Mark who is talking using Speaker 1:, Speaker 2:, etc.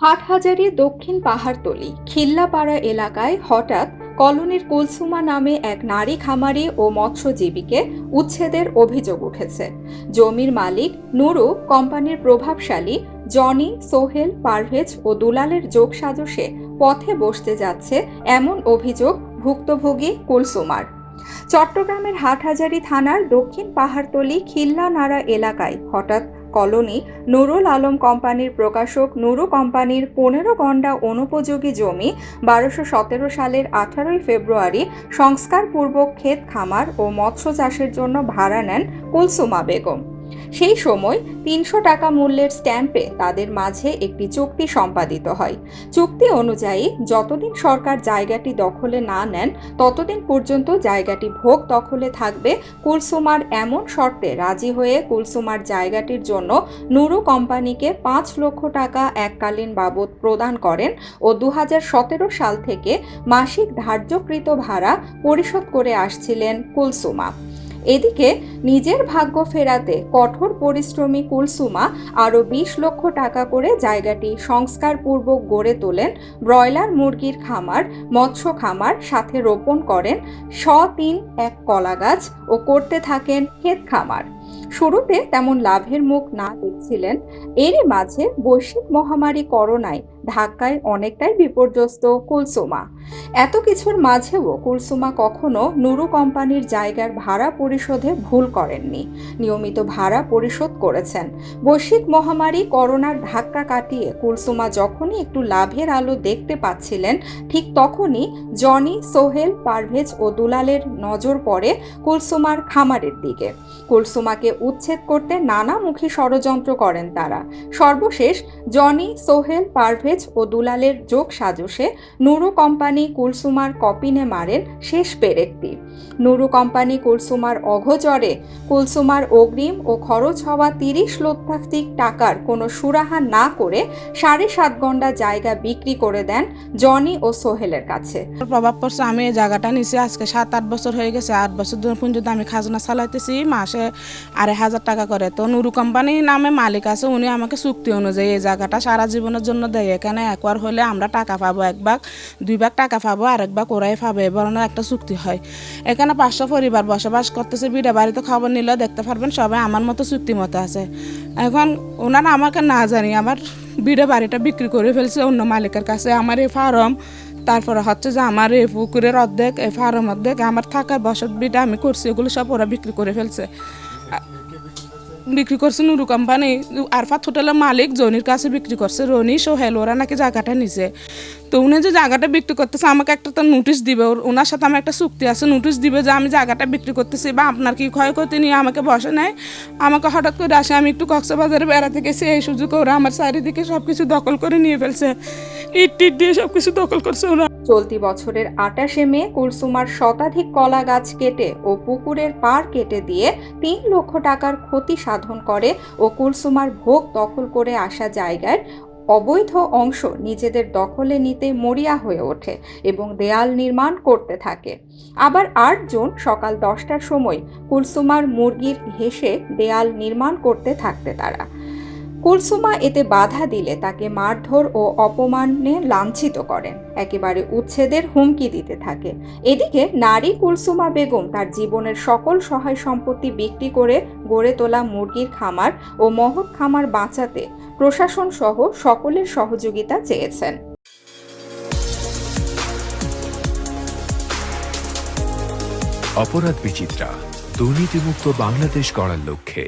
Speaker 1: হাটহাজারী দক্ষিণ পাহাড়তলি খিল্লাপাড়া এলাকায় হঠাৎ কলোনির কুলসুমা নামে এক নারী খামারি ও মৎস্যজীবীকে উচ্ছেদের অভিযোগ উঠেছে। জমির মালিক নুরু কোম্পানির প্রভাবশালী জনি, সোহেল, পারভেজ ও দুলালের যোগসাজশে পথে বসতে যাচ্ছে এমন অভিযোগ ভুক্তভোগী কুলসুমার। চট্টগ্রামের হাটহাজারি থানার দক্ষিণ পাহাড়তলি খিল্লানাড়া এলাকায় হঠাৎ কলোনি নুরুল আলম কোম্পানির প্রকাশক নুরু কোম্পানির পনেরো গন্ডা অনুপযোগী জমি বারোশো সতেরো সালের আঠারোই ফেব্রুয়ারি সংস্কারপূর্বক ক্ষেত খামার ও মৎস্য চাষের জন্য ভাড়া নেন কুলসুমা বেগম। সেই সময় তিনশো টাকা মূল্যের স্ট্যাম্পে তাদের মাঝে একটি চুক্তি সম্পাদিত হয়। চুক্তি অনুযায়ী, যতদিন সরকার জায়গাটি দখলে না নেন, ততদিন পর্যন্ত জায়গাটি ভোগ দখলে থাকবে। কুলসুমার এমন শর্তে রাজি হয়ে কুলসুমার জায়গাটির জন্য নুরু কোম্পানিকে পাঁচ লক্ষ টাকা এককালীন বাবদ প্রদান করেন ও দু হাজার সতেরো সাল থেকে মাসিক ধার্যকৃত ভাড়া পরিশোধ করে আসছিলেন কুলসুমা। এদিকে নিজের ভাগ্য ফেরাতে কঠোর পরিশ্রমী কুলসুমা আরও বিশ লক্ষ টাকা করে জায়গাটি সংস্কারপূর্বক গড়ে তোলেন। ব্রয়লার মুরগির খামার, মৎস্য খামার সাথে রোপণ করেন। স তিন এক কলা গাছ ও করতে থাকেন ক্ষেত খামার। শুরুতে তেমন লাভের মুখ না দেখছিলেন। এরই মাঝে বৈশ্বিক মহামারী করোনায় ঢাকায় অনেকটাই বিপর্যস্ত কুলসুমা। এত কিছুর মাঝেও কুলসুমা কখনো নুরু কোম্পানির জায়গার ভাড়া পরিশোধে ভুল করেননি। নিয়মিত ভাড়া পরিশোধ করেছেন। বৈশ্বিক মহামারী করোনার ধাক্কা কাটিয়ে কুলসুমা যখনই একটু লাভের আলো দেখতে পাচ্ছিলেন, ঠিক তখনই জনি, সোহেল, পারভেজ ও দুলালের নজর পড়ে কুলসুমার খামারের দিকে। কুলসুমাকে উচ্ছেদ করতে নানামুখী ষড়যন্ত্র করেন তারা। সর্বশেষ জনি, সোহেল, পারভেজ ও দুলালের যোগ সাজসে নুরু কোম্পানি কুলসুমার কপিনে মারেন শেষ পেরেকটি। নুরু কোম্পানি কুলসুমার অঘচরে কুলসুমার অগ্রিম ও খরচ হওয়া তিরিশ লক্ষাধিক টাকার কোনো সুরাহা না করে সাড়ে সাত ঘণ্টা জায়গা বিক্রি করে দেন জনি ও সোহেলের কাছে।
Speaker 2: প্রভাব পড়ছে, আমি এই জায়গাটা নিছি, আজকে সাত আট বছর হয়ে গেছে, আট বছর ধরে পর্যন্ত আমি খাজনা চালাইতেছি, মাসে আড়াই হাজার টাকা করে। তো নুরু কোম্পানি নামে মালিক আছে, উনি আমাকে চুক্তি অনুযায়ী এই জায়গাটা সারা জীবনের জন্য দেয়। এখানে একবার হলে আমরা টাকা পাবো, এক ভাগ, দুই ভাগ টাকা পাবো আর এক ভাগ ওরাই পাবে ধরনের একটা চুক্তি হয়। এখানে পাঁচশো পরিবার বসবাস করতেছে বিড়ে বাড়িতে খবর নিলেও দেখতে পারবেন, সবাই আমার মতো চুক্তি মতো আছে। এখন ওনারা আমাকে না জানি আমার বিড়ে বাড়িটা বিক্রি করে ফেলছে অন্য মালিকের কাছে। আমার এই ফার্ম, তারপরে হচ্ছে যে আমার এই পুকুরের অর্ধেক, এই ফার্ম অর্ধেক, আমার থাকার বসত বিটা আমি করছি, এগুলো সব ওরা বিক্রি করে ফেলছে। বিক্রি করছে নুরু কোম্পানি আরফাত হোটেলের মালিক জনির কাছে বিক্রি করছে রনি সোহেল ওরা নাকি জায়গাটা নিছে। তো উনি যে জায়গাটা বিক্রি করতেছে, আমাকে একটা তো নোটিশ দিবে। ওর- ওনার সাথে আমার একটা চুক্তি আছে নোটিশ দিবে যে আমি জায়গাটা বিক্রি করতেছি বা আপনার কি ক্ষয়ক্ষতি নিয়ে আমাকে বসে নেয় আমাকে হঠাৎ করে আসে, আমি একটু কক্সবাজারে বেড়াতে গেছি, এই সুযোগ ওরা আমার চারিদিকে সব কিছু দখল করে নিয়ে ফেলছে। ইট দিয়ে সব কিছু দখল করছে ওরা।
Speaker 1: চলতি বছরের আটাশে মে, কুলসুমার শতাধিক কলা গাছ কেটে ও পুকুরের পার কেটে দিয়ে তিন লক্ষ টাকার ক্ষতি সাধন করে ও কুলসুমার ভোগ দখল করে আসা জায়গার অবৈধ অংশ নিজেদের দখলে নিতে মরিয়া হয়ে ওঠে এবং দেয়াল নির্মাণ করতে থাকে। আবার আটজন সকাল দশটার সময় কুলসুমার মুরগির ঘেসে দেয়াল নির্মাণ করতে থাকতে তারা। কুলসুমা এতে বাধা দিলে তাকে মারধর ও অপমানে লাঞ্ছিত করেন একেবারে উচ্ছেদের হুমকি দিতে থাকে। এদিকে নারী কুলসুমা বেগম তার জীবনের সকল সহায় সম্পত্তি বিক্রি করে গড়ে তোলা মুরগির খামার ও মহৎ খামার বাঁচাতে প্রশাসন সহ সকলের সহযোগিতা চেয়েছেন।
Speaker 3: অপরাধ বিচিত্রা, দুর্নীতিমুক্ত বাংলাদেশ গড়ার লক্ষ্যে।